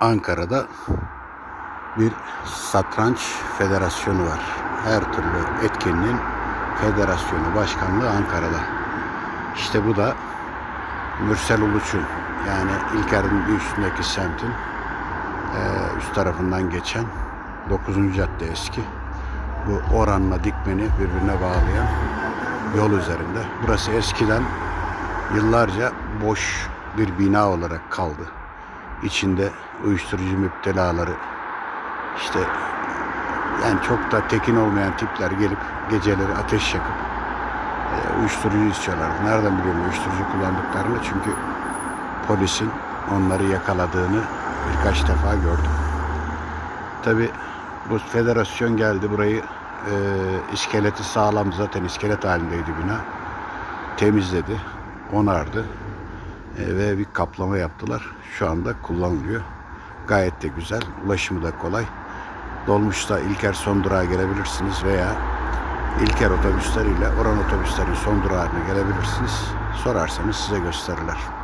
Ankara'da bir satranç federasyonu var. Her türlü etkinliğin federasyonu, başkanlığı Ankara'da. İşte bu da Mürsel Uluç'un yani İlker'in üstündeki semtin eee, üst tarafından geçen 9. cadde eski. Bu oranla dikmeni birbirine bağlayan yol üzerinde. Burası eskiden yıllarca boş bir bina olarak kaldı. İçinde uyuşturucu müptelaları işte yani çok da tekin olmayan tipler gelip geceleri ateş yakıp e, uyuşturucu içiyorlar. Nereden biliyorum uyuşturucu kullandıklarını? Çünkü polisin onları yakaladığını birkaç defa gördüm. Tabi bu federasyon geldi burayı e, iskeleti sağlam zaten iskelet halindeydi bina. Temizledi, onardı ve bir kaplama yaptılar. Şu anda kullanılıyor. Gayet de güzel, ulaşımı da kolay. Dolmuşta İlker son durağa gelebilirsiniz veya İlker otobüsleriyle Oran otobüslerin son durağına gelebilirsiniz. Sorarsanız size gösterirler.